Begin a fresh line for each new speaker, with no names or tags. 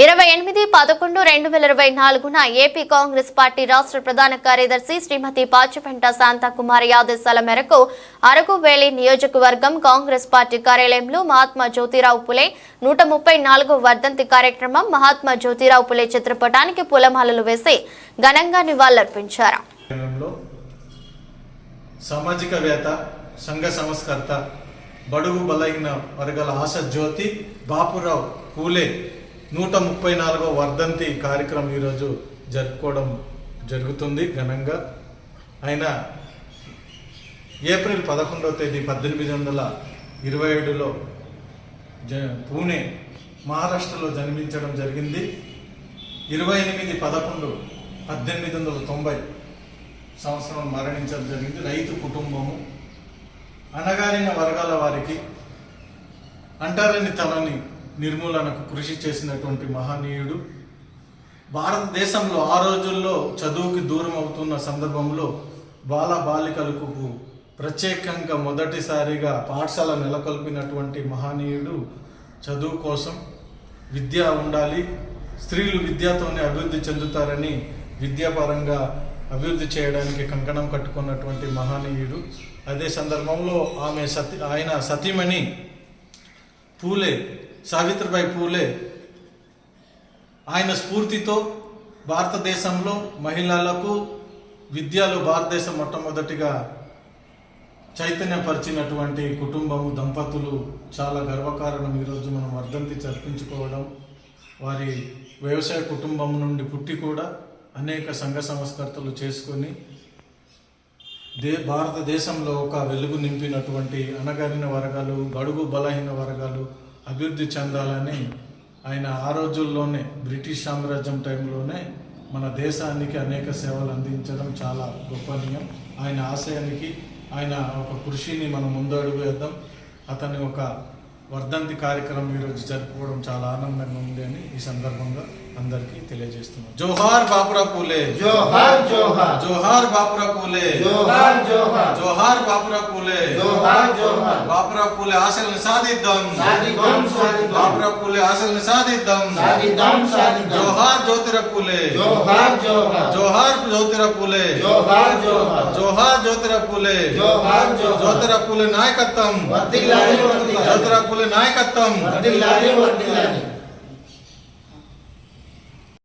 ఇరవై ఎనిమిది పదకొండు రెండు వేల ఇరవై నాలుగున ఏపీ కాంగ్రెస్ పార్టీ రాష్ట్ర ప్రధాన కార్యదర్శి శ్రీమతి పాచిపెంట శాంతకుమారి ఆదేశాల మేరకు అరకువేలి నియోజకవర్గం కాంగ్రెస్ పార్టీ కార్యాలయంలో మహాత్మా జ్యోతిరావు పులే నూట ముప్పై నాలుగు వర్ధంతి కార్యక్రమం మహాత్మా జ్యోతిరావు పులే చిత్రపటానికి పూలమాలలు వేసి ఘనంగా నివాళులర్పించారు.
సామాజికవేత్త సంఘ సంస్కర్త బడుగు బలైన వర్గాల ఆశ జ్యోతి బాపురావు పూలే నూట ముప్పై నాలుగో వర్ధంతి కార్యక్రమం ఈరోజు జరుపుకోవడం జరుగుతుంది ఘనంగా. ఆయన ఏప్రిల్ పదకొండవ తేదీ పద్దెనిమిది వందల ఇరవై ఏడులో జ పూణే మహారాష్ట్రలో జన్మించడం జరిగింది. ఇరవై ఎనిమిది పదకొండు పద్దెనిమిది వందల తొంభై సంవత్సరం మరణించడం జరిగింది రైతు కుటుంబము. అణగారిన వర్గాల వారికి అంటారని తనని నిర్మూలనకు కృషి చేసినటువంటి మహనీయుడు. భారతదేశంలో ఆ రోజుల్లో చదువుకి దూరం అవుతున్న సందర్భంలో బాల బాలికలకు ప్రత్యేకంగా మొదటిసారిగా పాఠశాల నెలకొల్పినటువంటి మహనీయుడు చదువు కోసం విద్య ఉండాలి. స్త్రీలు విద్యతోనే అభివృద్ధి చెందుతారని విద్యాపరంగా అభివృద్ధి చేయడానికి కంకణం కట్టుకున్నటువంటి మహనీయుడు. అదే సందర్భంలో ఆమె సతి ఆయన సతీమణి పూలే సావిత్రిబాయి పూలే ఆయన స్ఫూర్తితో భారతదేశంలో మహిళలకు విద్యలో భారతదేశం మొట్టమొదటిగా చైతన్యపరిచినటువంటి కుటుంబము దంపతులు చాలా గర్వకారణం. ఈరోజు మనం వర్ధంతి జరిపించుకోవడం వారి వ్యవసాయ కుటుంబం నుండి పుట్టి కూడా అనేక సంఘ సంస్కర్తలు చేసుకొని దే భారతదేశంలో ఒక వెలుగు నింపినటువంటి అణగారిన వర్గాలు బడుగు బలహీన వర్గాలు అభివృద్ధి చెందాలని ఆయన ఆ రోజుల్లోనే బ్రిటిష్ సామ్రాజ్యం టైంలోనే మన దేశానికి అనేక సేవలు అందించడం చాలా గొప్పనీయం ఆయన ఆశయానికి ఆయన ఒక కృషిని మనం ముందడుగు వేద్దాం. అతని ఒక వర్ధంతి కార్యక్రమం ఈరోజు జరుపుకోవడం చాలా ఆనందంగా ఉంది అని ఈ సందర్భంగా అందరికీ తెలియజేస్తున్నాం. జోహార్ బాపురా పూలే.
జోహార్ జోహార్.
జోహార్ బాపురా పూలే.
జోహార్ జోహార్.
జోహార్ బాపురా పూలే.
జోహార్ జోహార్.
బాపురా పూలే ఆశలను సాధిద్దాం
సాధిద్దాం సాధిద్దాం
బాపురా పూలే ఆశలను సాధిద్దాం
సాధిద్దాం సాధిద్దాం
జోహార్ జ్యోతిర పూలే
జోహార్ జోహార్
జోహార్ జ్యోతిర పూలే
జోహార్ జోహార్
జోహార్ జ్యోతిర పూలే
జోహార్ జోహార్
జ్యోతిర పూలే నాయకత్వం
వర్ధిల్లాలి వర్ధిల్లాలి
జ్యోతిర పూలే నాయకత్వం
వర్ధిల్లాలి వర్ధిల్లాలి